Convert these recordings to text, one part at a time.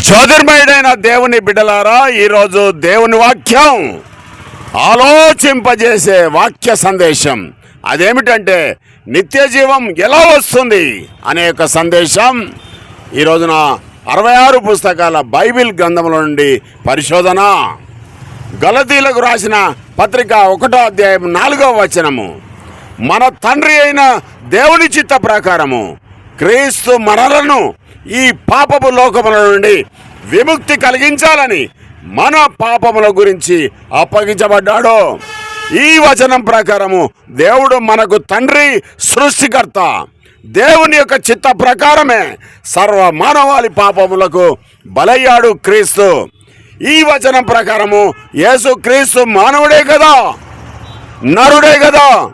జ్యోతిర్మయుడైన దేవుని బిడ్డలారా ఈరోజు దేవుని వాక్యం ఆలోచింపజేసే వాక్య సందేశం. అదేమిటంటే నిత్య జీవం ఎలా వస్తుంది అనే ఒక సందేశం ఈ రోజున అరవై ఆరు పుస్తకాల బైబిల్ గ్రంథముల నుండి పరిశోధన. గలతీలకు రాసిన పత్రిక ఒకటో అధ్యాయం నాలుగో వచనము. మన తండ్రి అయిన దేవుని చిత్త ప్రకారము క్రీస్తు మనలను ఈ పాపపు లోకముల నుండి విముక్తి కలిగించాలని మన పాపముల గురించి అప్పగించబడ్డాడు. ఈ వచనం ప్రకారము దేవుడు మనకు తండ్రి సృష్టికర్త. దేవుని యొక్క చిత్త ప్రకారమే సర్వ మానవాళి పాపములకు బలయ్యాడు క్రీస్తు. ఈ వచనం ప్రకారము యేసు క్రీస్తు మానవుడే కదా నరుడే కదా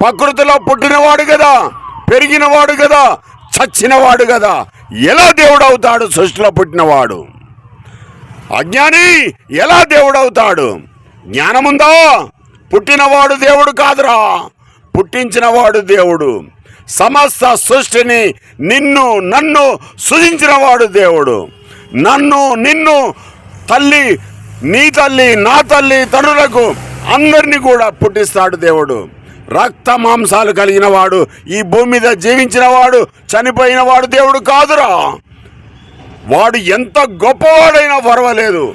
ప్రకృతిలో పుట్టినవాడు కదా పెరిగినవాడు కదా చచ్చినవాడు కదా ఎలా దేవుడవుతాడు? సృష్టిలో పుట్టినవాడు. అజ్ఞాని ఎలా దేవుడవుతాడు? జ్ఞానముందా? పుట్టినవాడు దేవుడు కాదురా. పుట్టించినవాడు దేవుడు. సమస్త సృష్టిని నిన్ను నన్ను సృజించినవాడు దేవుడు. నన్ను నిన్ను తల్లి నీ తల్లి నా తల్లి తనులకు అందరినీ కూడా పుట్టిస్తాడు దేవుడు. రక్త మాంసాలు కలిగిన వాడు ఈ భూమి మీద జీవించిన వాడు చనిపోయిన వాడు దేవుడు కాదురా. వాడు ఎంత గొప్పవాడైనా పర్వాలేదు.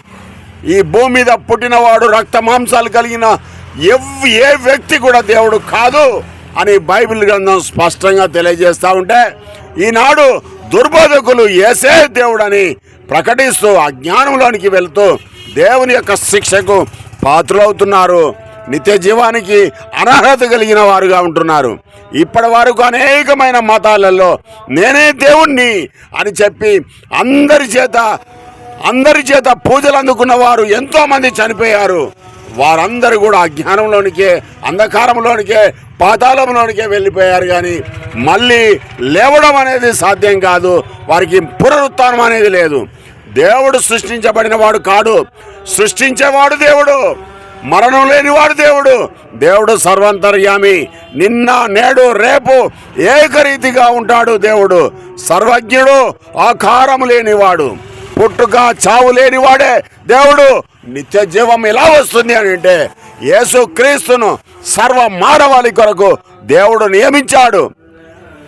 ఈ భూమి మీద పుట్టినవాడు రక్త మాంసాలు కలిగిన ఎవ్ ఏ వ్యక్తి కూడా దేవుడు కాదు అని బైబిల్ గ్రంథం స్పష్టంగా తెలియజేస్తూ ఉంటే ఈనాడు దుర్బోధకులు ఏసే దేవుడని ప్రకటిస్తూ అజ్ఞానంలోనికి వెళుతూ దేవుని యొక్క శిక్షకు పాత్రలవుతున్నారు. నిత్య జీవానికి అనర్హత కలిగిన వారుగా ఉంటున్నారు. ఇప్పటి వరకు అనేకమైన మతాలలో నేనే దేవుణ్ణి అని చెప్పి అందరి చేత అందరి చేత పూజలు అందుకున్న వారు ఎంతో మంది చనిపోయారు. వారందరూ కూడా అజ్ఞానంలోనికే అంధకారంలోనికే పాతాళంలోనికే వెళ్ళిపోయారు కానీ మళ్ళీ లేవడం అనేది సాధ్యం కాదు. వారికి పునరుత్నం అనేది లేదు. దేవుడు సృష్టించబడిన వాడు కాడు. సృష్టించేవాడు దేవుడు. మరణం లేనివాడు దేవుడు. దేవుడు సర్వంతర్యామి. నిన్న నేడు రేపు ఏకరీతిగా ఉంటాడు దేవుడు. సర్వజ్ఞుడు ఆకారం లేనివాడు. పుట్టుక చావు లేనివాడే దేవుడు. నిత్య జీవం ఎలా వస్తుంది అని అంటే యేసు క్రీస్తును సర్వ మానవాళి కొరకు దేవుడు నియమించాడు.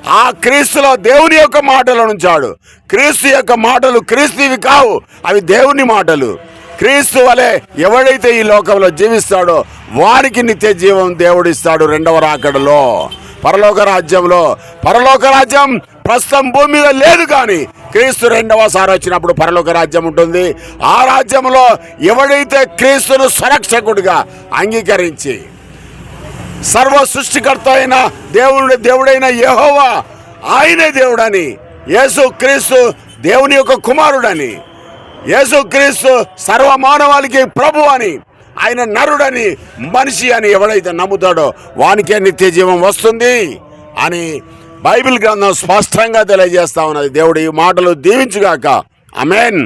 ఆ క్రీస్తులో దేవుని యొక్క మాటలు ఉంచాడు. క్రీస్తు యొక్క మాటలు క్రీస్తువి కావు అవి దేవుని మాటలు. క్రీస్తు వలె ఎవడైతే ఈ లోకంలో జీవిస్తాడో వారికి నిత్య జీవం దేవుడిస్తాడు రెండవ రాకడలో. పరలోక రాజ్యంలో పరలోక రాజ్యం ప్రస్తుతం భూమి మీద లేదు కానీ క్రీస్తు రెండవ సారి వచ్చినప్పుడు పరలోక రాజ్యం ఉంటుంది. ఆ రాజ్యంలో ఎవడైతే క్రీస్తును సురక్షకుడిగా అంగీకరించి సర్వ సృష్టికర్త అయిన దేవుడి దేవుడైన యహోవా ఆయనే దేవుడని యేసు క్రీస్తు దేవుని యొక్క కుమారుడని యేసుక్రీస్తు సర్వ మానవాళికి ప్రభు అని ఆయన నరుడని మనిషి అని ఎవడైతే నమ్ముతాడో వానికే నిత్య జీవం వస్తుంది అని బైబిల్ గ్రంథం స్పష్టంగా తెలియజేస్తా ఉన్నది. దేవుడు ఈ మాటలు దీవించుగాక. అమెన్